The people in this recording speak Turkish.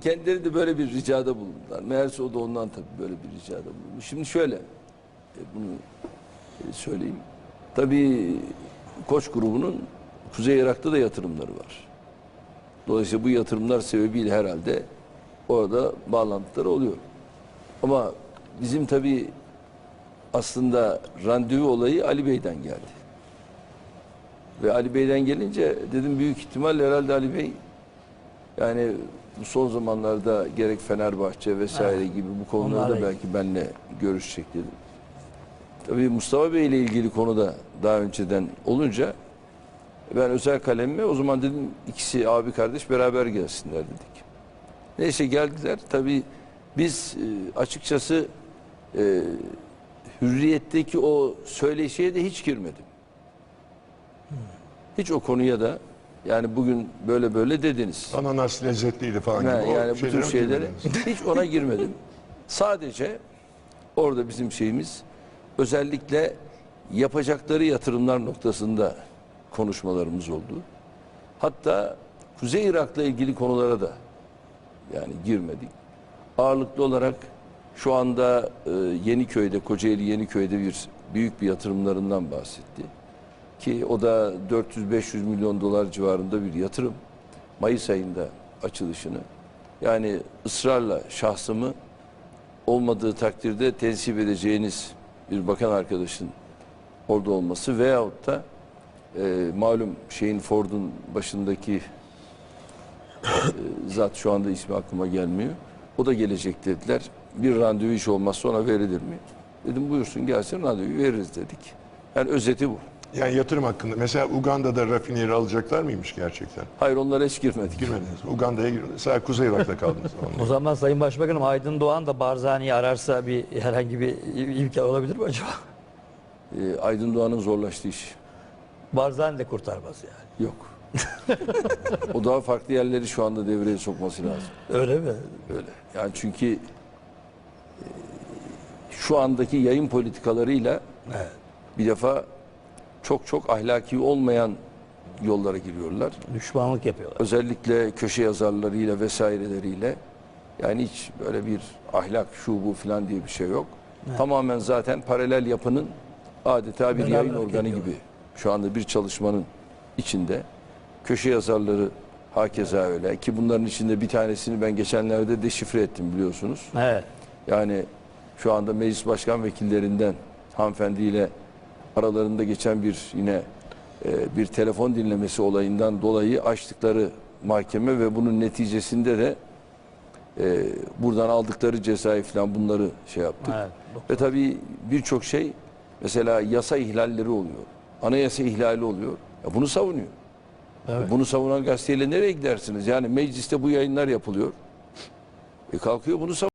kendileri de böyle bir ricada bulundular. Meğerse o da ondan tabii böyle bir ricada bulundu. Şimdi şöyle, e, bunu e, söyleyeyim. Tabii Koç grubunun Kuzey Irak'ta da yatırımları var. Dolayısıyla bu yatırımlar sebebiyle herhalde orada bağlantıları oluyor. Ama bizim tabii aslında randevu olayı Ali Bey'den geldi. Ve Ali Bey'den gelince dedim büyük ihtimal herhalde Ali Bey yani son zamanlarda gerek Fenerbahçe vesaire gibi bu konularda Onlarla belki benimle görüşecek dedim. Tabii Mustafa Bey ile ilgili konuda daha önceden olunca ben özel kalemime o zaman dedim ikisi abi kardeş beraber gelsinler dedik. Neyse geldiler. Tabii biz e, açıkçası e, hürriyetteki o söyleşiye de hiç girmedim. Hiç o konuya da yani bugün böyle böyle dediniz. Ananas lezzetliydi falan gibi. O yani bu tür şeylere hiç ona girmedim. Sadece orada bizim şeyimiz özellikle yapacakları yatırımlar noktasında konuşmalarımız oldu. Hatta Kuzey Irak'la ilgili konulara da yani girmedik. Ağırlıklı olarak şu anda e, Yeniköy'de, Kocaeli Yeniköy'de bir büyük bir yatırımlarından bahsetti. Ki o da 400-500 milyon dolar civarında bir yatırım. Mayıs ayında açılışını. Yani ısrarla şahsımı olmadığı takdirde tensip edeceğiniz bir bakan arkadaşın orada olması veyahut da e, malum şeyin Ford'un başındaki e, zat şu anda ismi aklıma gelmiyor. O da gelecek dediler. Bir randevu iş olmazsa ona verilir mi? Dedim buyursun gelsin randevu veririz dedik. Yani özeti bu. Yani yatırım hakkında. Mesela Uganda'da rafineri alacaklar mıymış gerçekten? Hayır onlara hiç girmedik. Girmediniz. Uganda'ya girdiniz. Sadece Kuzey Irak'ta kaldınız. O zaman Sayın Başbakanım Aydın Doğan da Barzani'yi ararsa bir herhangi bir imkan olabilir mi acaba? E, Aydın Doğan'ın zorlaştığı iş. Barzani de kurtarmaz yani. Yok. o daha farklı yerleri şu anda devreye sokması lazım. Öyle mi? Öyle. Yani çünkü e, şu andaki yayın politikalarıyla Evet. bir defa çok çok ahlaki olmayan yollara giriyorlar. Düşmanlık yapıyorlar. Özellikle köşe yazarlarıyla vesaireleriyle yani hiç böyle bir ahlak şu bu filan diye bir şey yok. Tamamen zaten paralel yapının adeta bir Beraber yayın organı gibi şu anda bir çalışmanın içinde. Köşe yazarları hakeza öyle ki bunların içinde bir tanesini ben geçenlerde deşifre ettim biliyorsunuz. Evet. Yani şu anda meclis başkan vekillerinden hanımefendiyle aralarında geçen bir yine e, bir telefon dinlemesi olayından dolayı açtıkları mahkeme ve bunun neticesinde de e, buradan aldıkları cezayı falan bunları şey yaptık. Evet. Ve tabii birçok şey mesela yasa ihlalleri oluyor. Anayasa ihlali oluyor. Ya bunu savunuyor. Evet. Bunu savunan gazeteyle nereye gidersiniz? Yani mecliste bu yayınlar yapılıyor. E kalkıyor bunu savunuyor.